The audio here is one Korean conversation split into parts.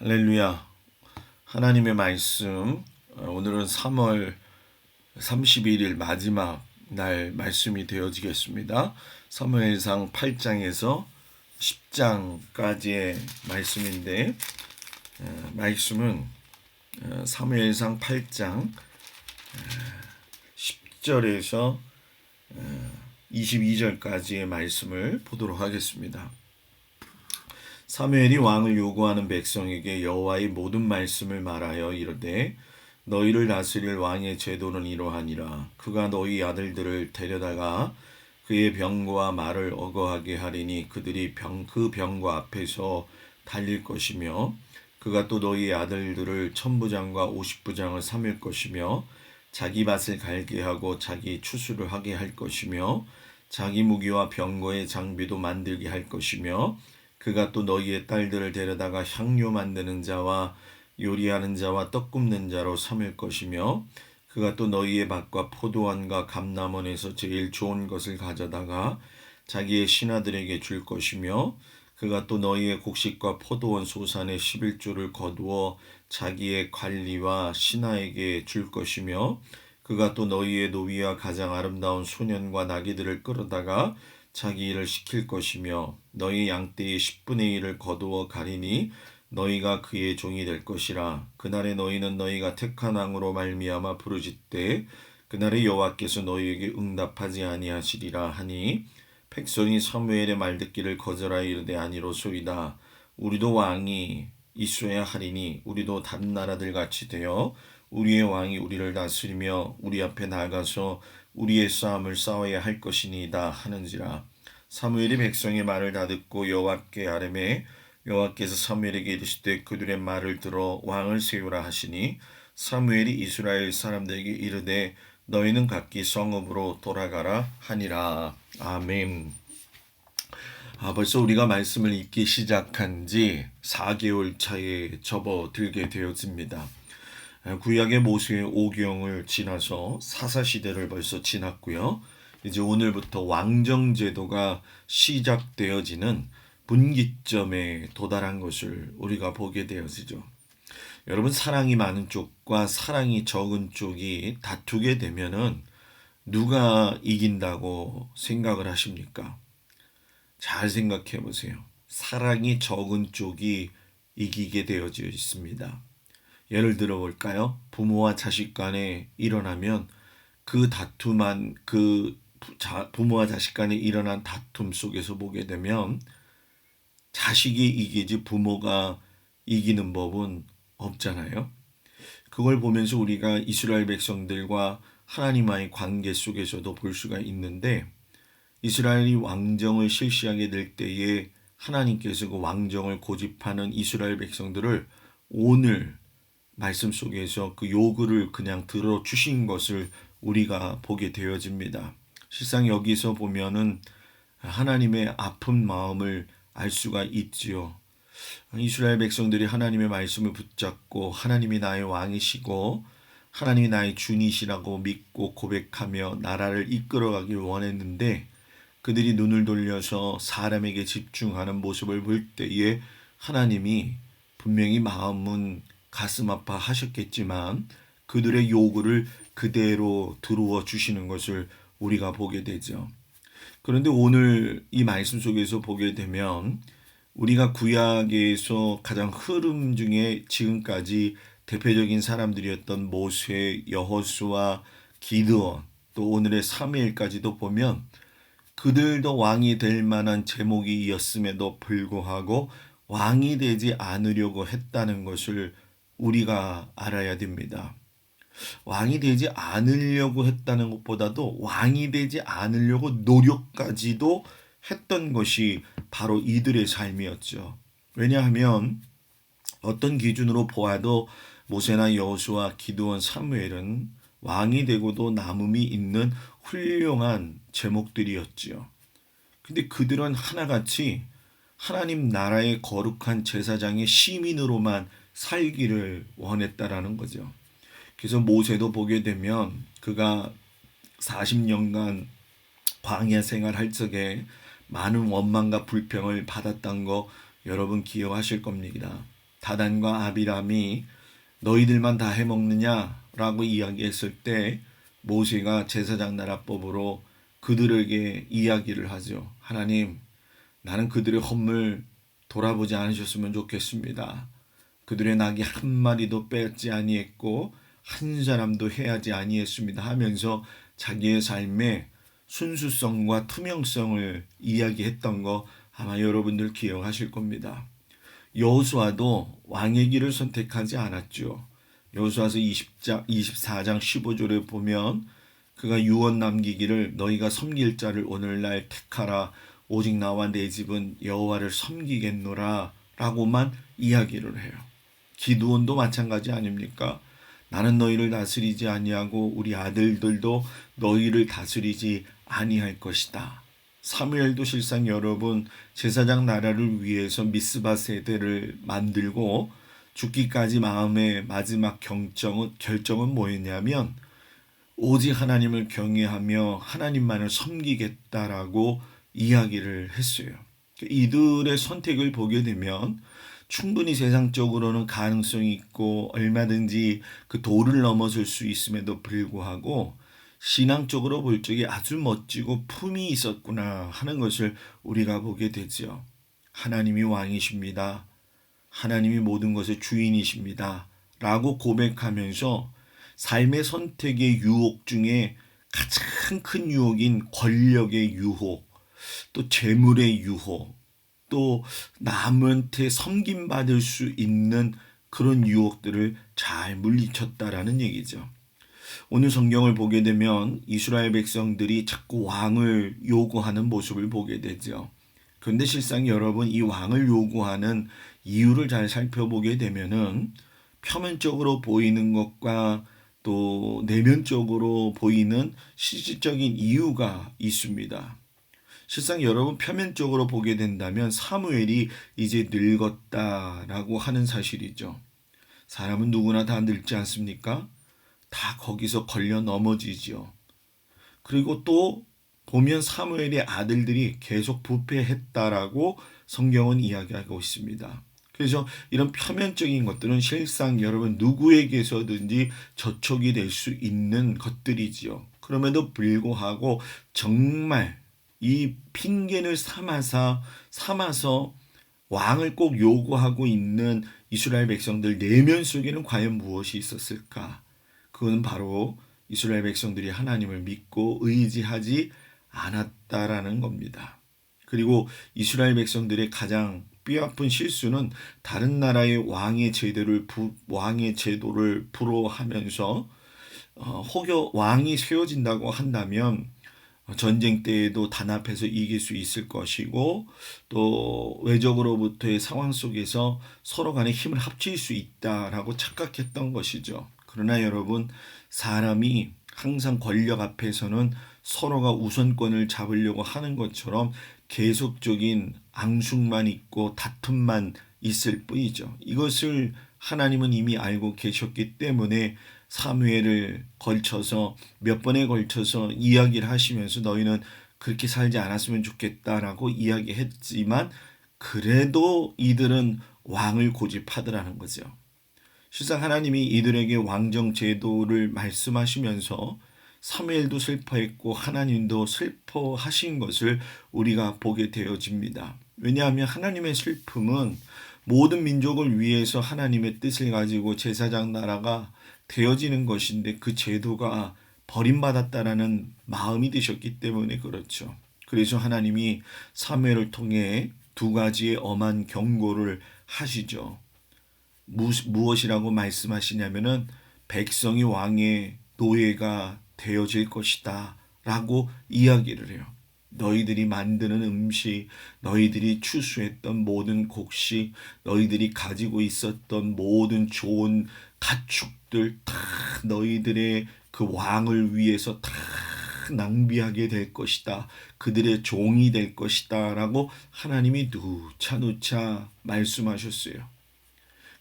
할렐루야. 하나님의 말씀. 어, 오늘은 3월 31일 마지막 날 말씀이 되어지겠습니다. 사무엘상 8장에서 10장까지의 말씀인데 어, 말씀은 어, 사무엘상 8장 10절에서 22절까지의 말씀을 보도록 하겠습니다. 사무엘이 왕을 요구하는 백성에게 여호와의 모든 말씀을 말하여 이르되 너희를 다스릴 왕의 제도는 이러하니라. 그가 너희 아들들을 데려다가 그의 병과 말을 어거하게 하리니 그들이 병, 그 병과 앞에서 달릴 것이며 그가 또 너희 아들들을 천부장과 오십부장을 삼을 것이며 자기 밭을 갈게 하고 자기 추수를 하게 할 것이며 자기 무기와 병거의 장비도 만들게 할 것이며 그가 또 너희의 딸들을 데려다가 향료 만드는 자와 요리하는 자와 떡 굽는 자로 삼을 것이며 그가 또 너희의 밭과 포도원과 감남원에서 제일 좋은 것을 가져다가 자기의 신하들에게 줄 것이며 그가 또 너희의 곡식과 포도원 소산의 11조를 거두어 자기의 관리와 신하에게 줄 것이며 그가 또 너희의 노위와 가장 아름다운 소년과 나귀들을 끌어다가 자기 일을 시킬 것이며 너희 양떼의 10분의 1을 거두어 가리니 너희가 그의 종이 될 것이라. 그날에 너희는 너희가 택한 왕으로 말미암아 부르짖되 그날에 여호와께서 너희에게 응답하지 아니하시리라 하니 백성이 사무엘의 말 듣기를 거절하여 이르되 아니로소이다. 우리도 왕이 있어야 하리니 우리도 다른 나라들 같이 되어 우리의 왕이 우리를 다스리며 우리 앞에 나가서 우리의 싸움을 싸워야 할 것이니이다 하는지라 사무엘이 백성의 말을 다 듣고 여호와께 아뢰매 여호와께서 사무엘에게 이르시되 그들의 말을 들어 왕을 세우라 하시니 사무엘이 이스라엘 사람들에게 이르되 너희는 각기 성읍으로 돌아가라 하니라 아멘. 아, 벌써 우리가 말씀을 읽기 시작한 지 4개월 차에 접어들게 되었습니다. 구약의 모세의 오경을 지나서 사사시대를 벌써 지났고요. 이제 오늘부터 왕정 제도가 시작되어지는 분기점에 도달한 것을 우리가 보게 되어지죠. 여러분 사랑이 많은 쪽과 사랑이 적은 쪽이 다투게 되면은 누가 이긴다고 생각을 하십니까? 잘 생각해 보세요. 사랑이 적은 쪽이 이기게 되어져 있습니다. 예를 들어 볼까요? 부모와 자식 간에 일어나면 그 다툼한 그 부모와 자식 간에 일어난 다툼 속에서 보게 되면 자식이 이기지 부모가 이기는 법은 없잖아요. 그걸 보면서 우리가 이스라엘 백성들과 하나님과의 관계 속에서도 볼 수가 있는데 이스라엘이 왕정을 실시하게 될 때에 하나님께서 그 왕정을 고집하는 이스라엘 백성들을 오늘 말씀 속에서 그 요구를 그냥 들어 주신 것을 우리가 보게 되어집니다. 실상 여기서 보면은 하나님의 아픈 마음을 알 수가 있지요. 이스라엘 백성들이 하나님의 말씀을 붙잡고 하나님이 나의 왕이시고 하나님이 나의 주니시라고 믿고 고백하며 나라를 이끌어가길 원했는데 그들이 눈을 돌려서 사람에게 집중하는 모습을 볼 때에 하나님이 분명히 마음은 가슴 아파 하셨겠지만 그들의 요구를 그대로 들어와 주시는 것을 우리가 보게 되죠. 그런데 오늘 이 말씀 속에서 보게 되면 우리가 구약에서 가장 흐름 중에 지금까지 대표적인 사람들이었던 모세, 여호수아, 기드온, 또 오늘의 사무엘까지도 보면 그들도 왕이 될 만한 제목이었음에도 불구하고 왕이 되지 않으려고 했다는 것을 우리가 알아야 됩니다. 왕이 되지 않으려고 했다는 것보다도 왕이 되지 않으려고 노력까지도 했던 것이 바로 이들의 삶이었죠. 왜냐하면 어떤 기준으로 보아도 모세나 여호수아, 기드온, 사무엘은 왕이 되고도 남음이 있는 훌륭한 제목들이었지요. 근데 그들은 하나같이 하나님 나라의 거룩한 제사장의 시민으로만 살기를 원했다라는 거죠. 그래서 모세도 보게 되면 그가 40년간 광야 생활할 적에 많은 원망과 불평을 받았던 거 여러분 기억하실 겁니다. 다단과 아비람이 너희들만 다 해먹느냐라고 이야기했을 때 모세가 제사장 나라법으로 그들에게 이야기를 하죠. 하나님, 나는 그들의 헌물 돌아보지 않으셨으면 좋겠습니다. 그들의 낙이 한 마리도 빼지 아니했고 한 사람도 해하지 아니했습니다 하면서 자기의 삶의 순수성과 투명성을 이야기했던 거 아마 여러분들 기억하실 겁니다. 여호수아도 왕의 길을 선택하지 않았죠. 여호수아서 20장 24장 15절에 보면 그가 유언 남기기를 너희가 섬길 자를 오늘날 택하라 오직 나와 내 집은 여호와를 섬기겠노라 라고만 이야기를 해요. 기도원도 마찬가지 아닙니까? 나는 너희를 다스리지 아니하고 우리 아들들도 너희를 다스리지 아니할 것이다. 사무엘도 실상 여러분 제사장 나라를 위해서 미스바 세대를 만들고 죽기까지 마음의 마지막 경정은 결정은 뭐였냐면 오직 하나님을 경외하며 하나님만을 섬기겠다라고 이야기를 했어요. 이들의 선택을 보게 되면 충분히 세상적으로는 가능성이 있고 얼마든지 그 도를 넘어설 수 있음에도 불구하고 신앙적으로 볼 적에 아주 멋지고 품이 있었구나 하는 것을 우리가 보게 되지요. 하나님이 왕이십니다. 하나님이 모든 것의 주인이십니다. 라고 고백하면서 삶의 선택의 유혹 중에 가장 큰 유혹인 권력의 유혹, 또 재물의 유혹, 또 남한테 섬김받을 수 있는 그런 유혹들을 잘 물리쳤다라는 얘기죠. 오늘 성경을 보게 되면 이스라엘 백성들이 자꾸 왕을 요구하는 모습을 보게 되죠. 그런데 실상 여러분 이 왕을 요구하는 이유를 잘 살펴보게 되면은 표면적으로 보이는 것과 또 내면적으로 보이는 실질적인 이유가 있습니다. 실상 여러분 표면적으로 보게 된다면 사무엘이 이제 늙었다라고 하는 사실이죠. 사람은 누구나 다 늙지 않습니까? 다 거기서 걸려 넘어지지요. 그리고 또 보면 사무엘의 아들들이 계속 부패했다라고 성경은 이야기하고 있습니다. 그래서 이런 표면적인 것들은 실상 여러분 누구에게서든지 저촉이 될 수 있는 것들이지요. 그럼에도 불구하고 정말 이 핑계를 삼아서 삼아서 왕을 꼭 요구하고 있는 이스라엘 백성들 내면 속에는 과연 무엇이 있었을까? 그건 바로 이스라엘 백성들이 하나님을 믿고 의지하지 않았다라는 겁니다. 그리고 이스라엘 백성들의 가장 뼈아픈 실수는 다른 나라의 왕의 제도를 부, 왕의 제도를 불허하면서 어, 혹여 왕이 세워진다고 한다면 전쟁 때에도 단합해서 이길 수 있을 것이고 또 외적으로부터의 상황 속에서 서로 간에 힘을 합칠 수 있다라고 착각했던 것이죠. 그러나 여러분 사람이 항상 권력 앞에서는 서로가 우선권을 잡으려고 하는 것처럼 계속적인 앙숙만 있고 다툼만 있을 뿐이죠. 이것을 하나님은 이미 알고 계셨기 때문에 사무엘을 걸쳐서 몇 번에 걸쳐서 이야기를 하시면서 너희는 그렇게 살지 않았으면 좋겠다라고 이야기했지만 그래도 이들은 왕을 고집하더라는 거죠. 실상 하나님이 이들에게 왕정 제도를 말씀하시면서 사무엘도 슬퍼했고 하나님도 슬퍼하신 것을 우리가 보게 되어집니다. 왜냐하면 하나님의 슬픔은 모든 민족을 위해서 하나님의 뜻을 가지고 제사장 나라가 되어지는 것인데 그 제도가 버림받았다라는 마음이 드셨기 때문에 그렇죠. 그래서 하나님이 사무엘을 통해 두 가지의 엄한 경고를 하시죠. 무, 무엇이라고 말씀하시냐면은 백성이 왕의 노예가 되어질 것이다 라고 이야기를 해요. 너희들이 만드는 음식, 너희들이 추수했던 모든 곡식, 너희들이 가지고 있었던 모든 좋은 가축들 다 너희들의 그 왕을 위해서 다 낭비하게 될 것이다. 그들의 종이 될 것이다. 라고 하나님이 누차 누차 말씀하셨어요.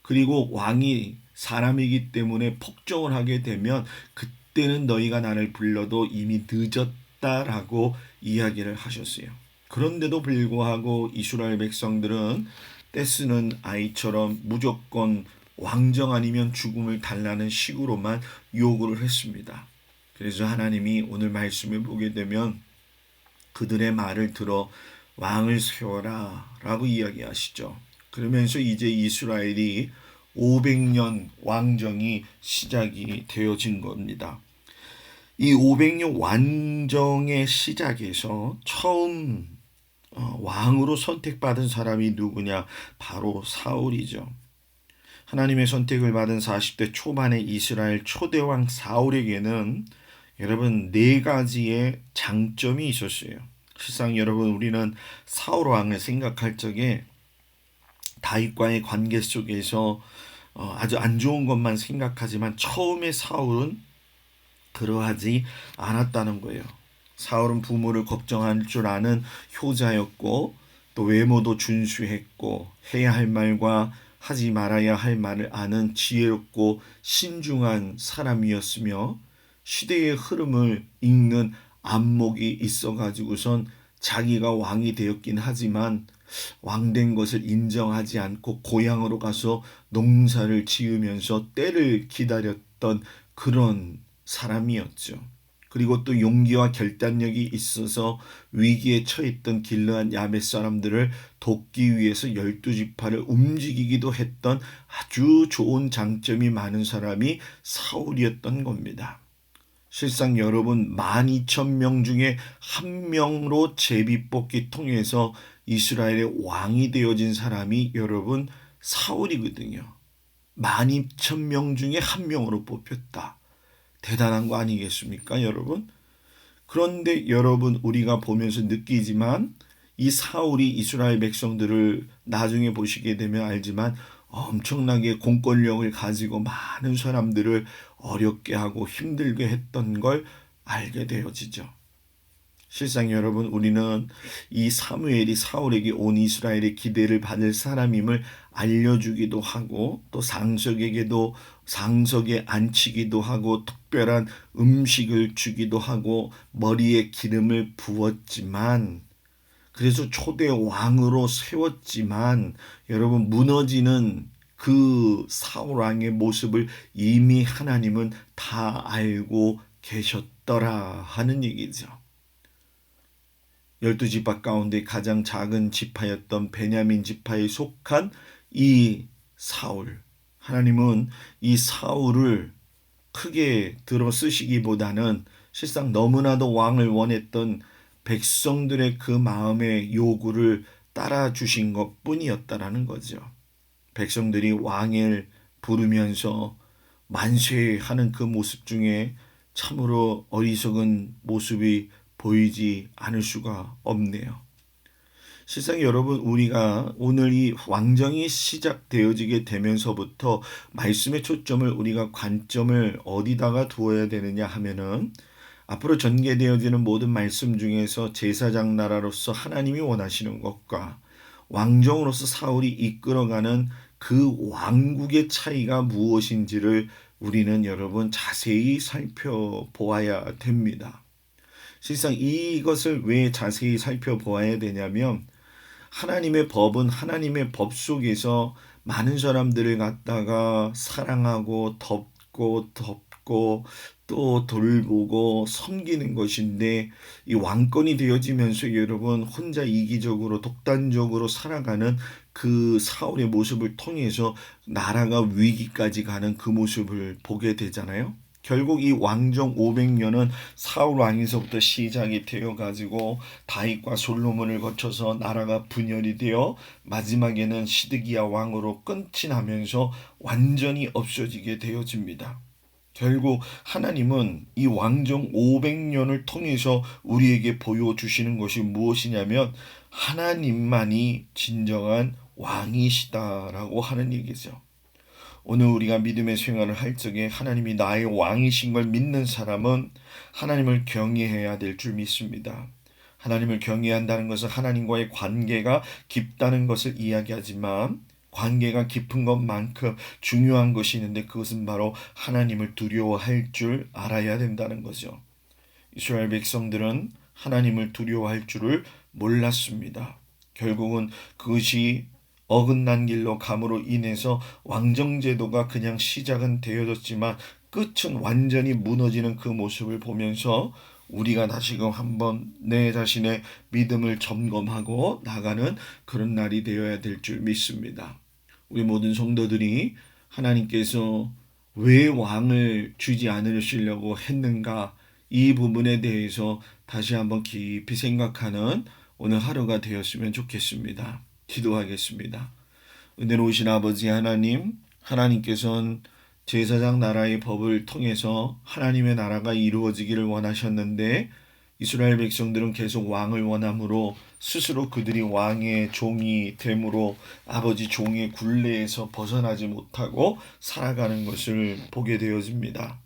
그리고 왕이 사람이기 때문에 폭정을 하게 되면 그때는 너희가 나를 불러도 이미 늦었다라고 이야기를 하셨어요. 그런데도 불구하고 이스라엘 백성들은 떼쓰는 아이처럼 무조건 왕정 아니면 죽음을 달라는 식으로만 요구를 했습니다. 그래서 하나님이 오늘 말씀을 보게 되면 그들의 말을 들어 왕을 세워라 라고 이야기하시죠. 그러면서 이제 이스라엘이 500년 왕정이 시작이 되어진 겁니다. 이 500년 왕정의 시작에서 처음 어, 왕으로 선택받은 사람이 누구냐? 바로 사울이죠. 하나님의 선택을 받은 40대 초반의 이스라엘 초대왕 사울에게는 여러분 네 가지의 장점이 있었어요. 실상 여러분 우리는 사울 왕을 생각할 적에 다윗과의 관계 속에서 어, 아주 안 좋은 것만 생각하지만 처음에 사울은 그러하지 않았다는 거예요. 사울은 부모를 걱정할 줄 아는 효자였고 또 외모도 준수했고 해야 할 말과 하지 말아야 할 말을 아는 지혜롭고 신중한 사람이었으며 시대의 흐름을 읽는 안목이 있어 가지고선 자기가 왕이 되었긴 하지만 왕된 것을 인정하지 않고 고향으로 가서 농사를 지으면서 때를 기다렸던 그런 사람이었죠. 그리고 또 용기와 결단력이 있어서 위기에 처했던 길르한 야벳 사람들을 돕기 위해서 열두 지파를 움직이기도 했던 아주 좋은 장점이 많은 사람이 사울이었던 겁니다. 실상 여러분 12,000명 중에 한 명으로 제비 뽑기 통해서 이스라엘의 왕이 되어진 사람이 여러분 사울이거든요. 12,000명 중에 한 명으로 뽑혔다. 대단한 거 아니겠습니까, 여러분? 그런데 여러분 우리가 보면서 느끼지만 이 사울이 이스라엘 백성들을 나중에 보시게 되면 알지만 엄청나게 공권력을 가지고 많은 사람들을 어렵게 하고 힘들게 했던 걸 알게 되어지죠. 실상 여러분 우리는 이 사무엘이 사울에게 온 이스라엘의 기대를 받을 사람임을 알려주기도 하고 또 상석에게도 상석에 앉히기도 하고 특별한 음식을 주기도 하고 머리에 기름을 부었지만 그래서 초대 왕으로 세웠지만 여러분 무너지는 그 사울 왕의 모습을 이미 하나님은 다 알고 계셨더라 하는 얘기죠. 열두 지파 가운데 가장 작은 지파였던 베냐민 지파에 속한 이 사울. 하나님은 이 사울을 크게 들어 쓰시기보다는 실상 너무나도 왕을 원했던 백성들의 그 마음의 요구를 따라 주신 것 뿐이었다라는 거죠. 백성들이 왕을 부르면서 만세하는 그 모습 중에 참으로 어리석은 모습이 보이지 않을 수가 없네요. 실상 여러분 우리가 오늘 이 왕정이 시작되어지게 되면서부터 말씀의 초점을 우리가 관점을 어디다가 두어야 되느냐 하면은 앞으로 전개되어지는 모든 말씀 중에서 제사장 나라로서 하나님이 원하시는 것과 왕정으로서 사울이 이끌어가는 그 왕국의 차이가 무엇인지를 우리는 여러분 자세히 살펴보아야 됩니다. 실상 이것을 왜 자세히 살펴보아야 되냐면 하나님의 법은 하나님의 법 속에서 많은 사람들을 갖다가 사랑하고 덮고 덮고 또 돌보고 섬기는 것인데 이 왕권이 되어지면서 여러분 혼자 이기적으로 독단적으로 살아가는 그 사울의 모습을 통해서 나라가 위기까지 가는 그 모습을 보게 되잖아요. 결국 이 왕정 500년은 사울 왕에서부터 시작이 되어 가지고 다윗과 솔로몬을 거쳐서 나라가 분열이 되어 마지막에는 시드기야 왕으로 끝이 나면서 완전히 없어지게 되어집니다. 결국 하나님은 이 왕정 500년을 통해서 우리에게 보여주시는 것이 무엇이냐면 하나님만이 진정한 왕이시다라고 하는 얘기죠. 오늘 우리가 믿음의 생활을 할 적에 하나님이 나의 왕이신 걸 믿는 사람은 하나님을 경외해야 될 줄 믿습니다. 하나님을 경외한다는 것은 하나님과의 관계가 깊다는 것을 이야기하지만 관계가 깊은 것만큼 중요한 것이 있는데 그것은 바로 하나님을 두려워할 줄 알아야 된다는 거죠. 이스라엘 백성들은 하나님을 두려워할 줄을 몰랐습니다. 결국은 그것이 어긋난 길로 감으로 인해서 왕정제도가 그냥 시작은 되어졌지만 끝은 완전히 무너지는 그 모습을 보면서 우리가 다시금 한번 내 자신의 믿음을 점검하고 나가는 그런 날이 되어야 될 줄 믿습니다. 우리 모든 성도들이 하나님께서 왜 왕을 주지 않으시려고 했는가 이 부분에 대해서 다시 한번 깊이 생각하는 오늘 하루가 되었으면 좋겠습니다. 기도하겠습니다. 은혜로우신 아버지 하나님, 하나님께서는 제사장 나라의 법을 통해서 하나님의 나라가 이루어지기를 원하셨는데 이스라엘 백성들은 계속 왕을 원함으로 스스로 그들이 왕의 종이 됨으로 아버지 종의 굴레에서 벗어나지 못하고 살아가는 것을 보게 되어집니다.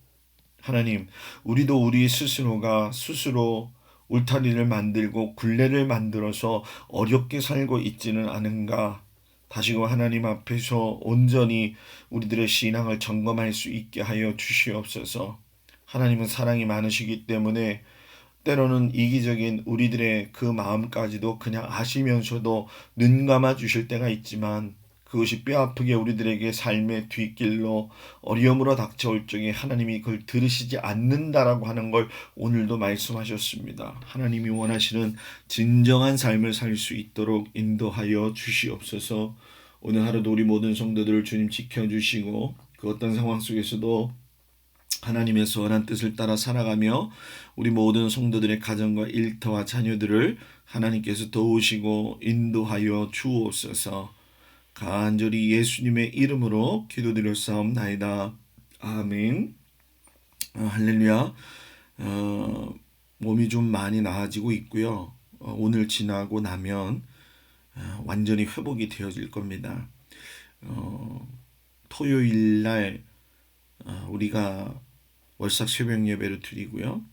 하나님, 우리도 우리 스스로가 스스로 울타리를 만들고 굴레를 만들어서 어렵게 살고 있지는 않은가? 다시금 하나님 앞에서 온전히 우리들의 신앙을 점검할 수 있게 하여 주시옵소서. 하나님은 사랑이 많으시기 때문에 때로는 이기적인 우리들의 그 마음까지도 그냥 아시면서도 눈 감아 주실 때가 있지만 그것이 뼈아프게 우리들에게 삶의 뒷길로 어려움으로 닥쳐올 적에 하나님이 그걸 들으시지 않는다라고 하는 걸 오늘도 말씀하셨습니다. 하나님이 원하시는 진정한 삶을 살 수 있도록 인도하여 주시옵소서. 오늘 하루도 우리 모든 성도들을 주님 지켜주시고 그 어떤 상황 속에서도 하나님의 선한 뜻을 따라 살아가며 우리 모든 성도들의 가정과 일터와 자녀들을 하나님께서 도우시고 인도하여 주옵소서. 간절히 예수님의 이름으로 기도드렸사옵나이다. 아멘. 어, 할렐루야. 어, 몸이 좀 많이 나아지고 있고요. 어, 오늘 지나고 나면 어, 완전히 회복이 되어질 겁니다. 어, 토요일 날 어, 우리가 월삭 새벽 예배를 드리고요.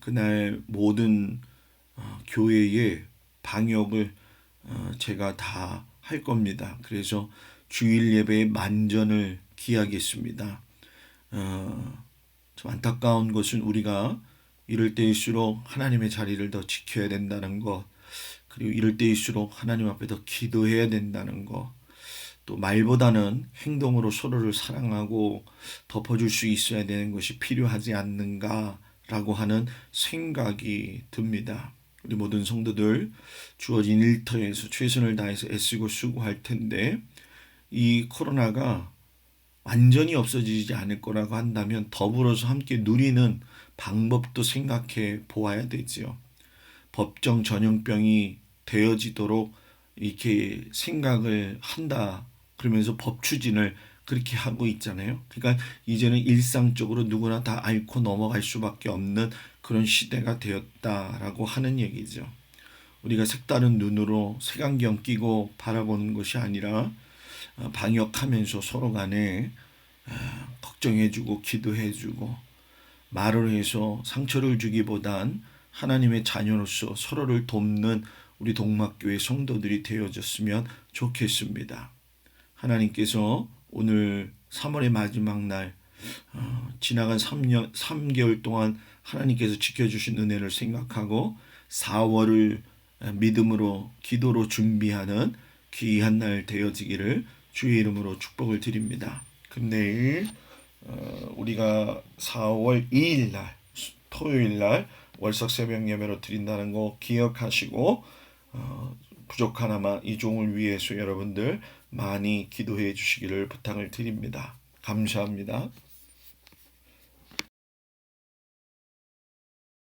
그날 모든 어, 교회의 방역을 어, 제가 다 할 겁니다. 그래서 주일 예배의 만전을 기하겠습니다. 어, 좀 안타까운 것은 우리가 이럴 때일수록 하나님의 자리를 더 지켜야 된다는 것, 그리고 이럴 때일수록 하나님 앞에 더 기도해야 된다는 것, 또 말보다는 행동으로 서로를 사랑하고 덮어줄 수 있어야 되는 것이 필요하지 않는가라고 하는 생각이 듭니다. 우리 모든 성도들 주어진 일터에서 최선을 다해서 애쓰고 수고할 텐데 이 코로나가 완전히 없어지지 않을 거라고 한다면 더불어서 함께 누리는 방법도 생각해 보아야 되지요. 법정 전염병이 되어지도록 이렇게 생각을 한다. 그러면서 법 추진을 그렇게 하고 있잖아요. 그러니까 이제는 일상적으로 누구나 다 앓고 넘어갈 수밖에 없는 그런 시대가 되었다라고 하는 얘기죠. 우리가 색다른 눈으로 색안경 끼고 바라보는 것이 아니라 어, 방역하면서 서로 간에 어, 걱정해주고 기도해주고 말을 해서 상처를 주기보단 하나님의 자녀로서 서로를 돕는 우리 동막교회 성도들이 되어졌으면 좋겠습니다. 하나님께서 오늘 3월의 마지막 날 어, 지나간 3년 3개월 동안 하나님께서 지켜주신 은혜를 생각하고 4월을 믿음으로 기도로 준비하는 귀한 날 되어지기를 주의 이름으로 축복을 드립니다. 그럼 내일 어, 우리가 4월 2일 날 토요일 날 월석 새벽 예배로 드린다는 거 기억하시고 어, 부족하나마 이 종을 위해서 여러분들 많이 기도해 주시기를 부탁을 드립니다. 감사합니다.